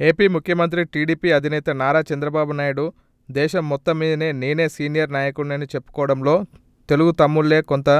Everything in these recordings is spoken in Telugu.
ఏపీ ముఖ్యమంత్రి టీడీపీ అధినేత నారా చంద్రబాబు నాయుడు దేశం మొత్తం మీదనే నేనే సీనియర్ నాయకుడినని చెప్పుకోవడంలో తెలుగు తమ్ముళ్ళే కొంత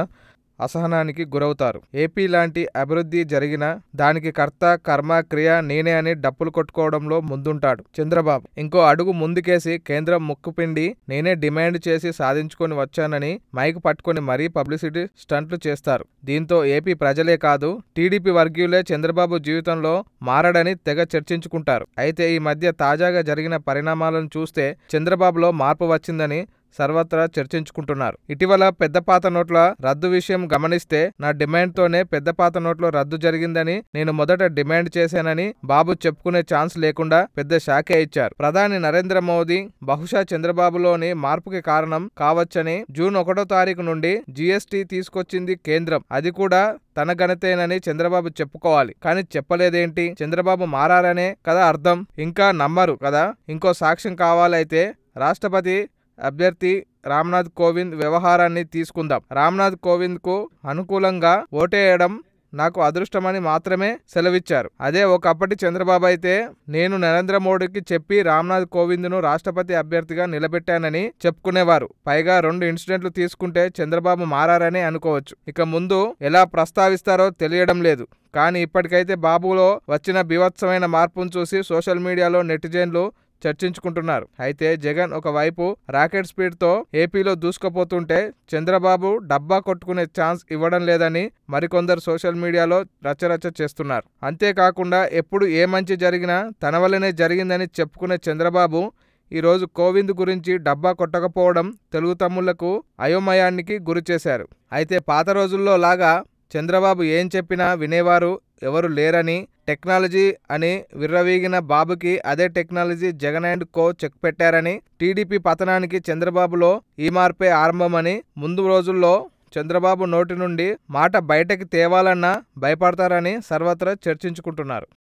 అసహనానికి గురవుతారు. ఏపీ లాంటి అభివృద్ధి జరిగిన దానికి కర్త కర్మ క్రియ నేనే అని డప్పులు కొట్టుకోవడంలో ముందుంటాడు చంద్రబాబు. ఇంకో అడుగు ముందుకేసి కేంద్రం ముక్కుపిండి నేనే డిమాండ్ చేసి సాధించుకొని వచ్చానని మైక్ పట్టుకొని మరీ పబ్లిసిటీ స్టంట్లు చేస్తారు. దీంతో ఏపీ ప్రజలే కాదు టీడీపీ వర్గీయులే చంద్రబాబు జీవితంలో మారడని తెగ చర్చించుకుంటారు. అయితే ఈ మధ్య తాజాగా జరిగిన పరిణామాలను చూస్తే చంద్రబాబులో మార్పు వచ్చిందని సర్వత్రా చర్చించుకుంటున్నారు. ఇటీవల పెద్ద పాత నోట్ల రద్దు విషయం గమనిస్తే నా డిమాండ్తోనే పెద్ద పాత నోట్ల రద్దు జరిగిందని నేను మొదట డిమాండ్ చేశానని బాబు చెప్పుకునే ఛాన్స్ లేకుండా పెద్ద షాకే ఇచ్చారు. ప్రధాని నరేంద్ర మోదీ బహుశా చంద్రబాబులోని మార్పుకి కారణం కావచ్చని జూన్ ఒకటో తారీఖు నుండి జీఎస్టీ తీసుకొచ్చింది కేంద్రం. అది కూడా తన ఘనతేనని చంద్రబాబు చెప్పుకోవాలి. కానీ చెప్పలేదేంటి? చంద్రబాబు మారారనే కదా అర్థం. ఇంకా నమ్మరు కదా? ఇంకో సాక్ష్యం కావాలైతే రాష్ట్రపతి అభ్యర్థి రామ్నాథ్ కోవింద్ వ్యవహారాన్ని తీసుకుందాం. రామ్నాథ్ కోవింద్కు అనుకూలంగా ఓటేయడం నాకు అదృష్టమని మాత్రమే సెలవిచ్చారు. అదే ఒకప్పటి చంద్రబాబు అయితే నేను నరేంద్ర మోడీకి చెప్పి రామ్నాథ్ కోవింద్ను రాష్ట్రపతి అభ్యర్థిగా నిలబెట్టానని చెప్పుకునేవారు. పైగా రెండు ఇన్సిడెంట్లు తీసుకుంటే చంద్రబాబు మారారని అనుకోవచ్చు. ఇక ముందు ఎలా ప్రస్తావిస్తారో తెలియడం లేదు. కానీ ఇప్పటికైతే బాబులో వచ్చిన బీభత్సమైన మార్పును చూసి సోషల్ మీడియాలో నెటిజన్లు చర్చించుకుంటున్నారు. అయితే జగన్ ఒకవైపు రాకెట్ స్పీడ్తో ఏపీలో దూసుకుపోతుంటే చంద్రబాబు డబ్బా కొట్టుకునే ఛాన్స్ ఇవ్వడం లేదని మరికొందరు సోషల్ మీడియాలో రచరచ చేస్తున్నారు. అంతేకాకుండా ఎప్పుడు ఏ మంచి జరిగినా తన వల్లనే జరిగిందని చెప్పుకునే చంద్రబాబు ఈరోజు కోవింద్ గురించి డబ్బా కొట్టకపోవడం తెలుగు తమ్ముళ్ళకు అయోమయానికి గురిచేశారు అయితే పాత రోజుల్లో లాగా చంద్రబాబు ఏం చెప్పినా వినేవారు ఎవరు లేరని టెక్నాలజీ అని విర్రవీగిన బాబుకి అదే technology Jagan and co check పెట్టారని టీడీపీ పతనానికి చంద్రబాబులో ఈ మార్పే ఆరంభమని ముందు రోజుల్లో చంద్రబాబు నోటి నుండి మాట బయటకి తేవాలన్నా భయపడతారని సర్వత్రా చర్చించుకుంటున్నారు.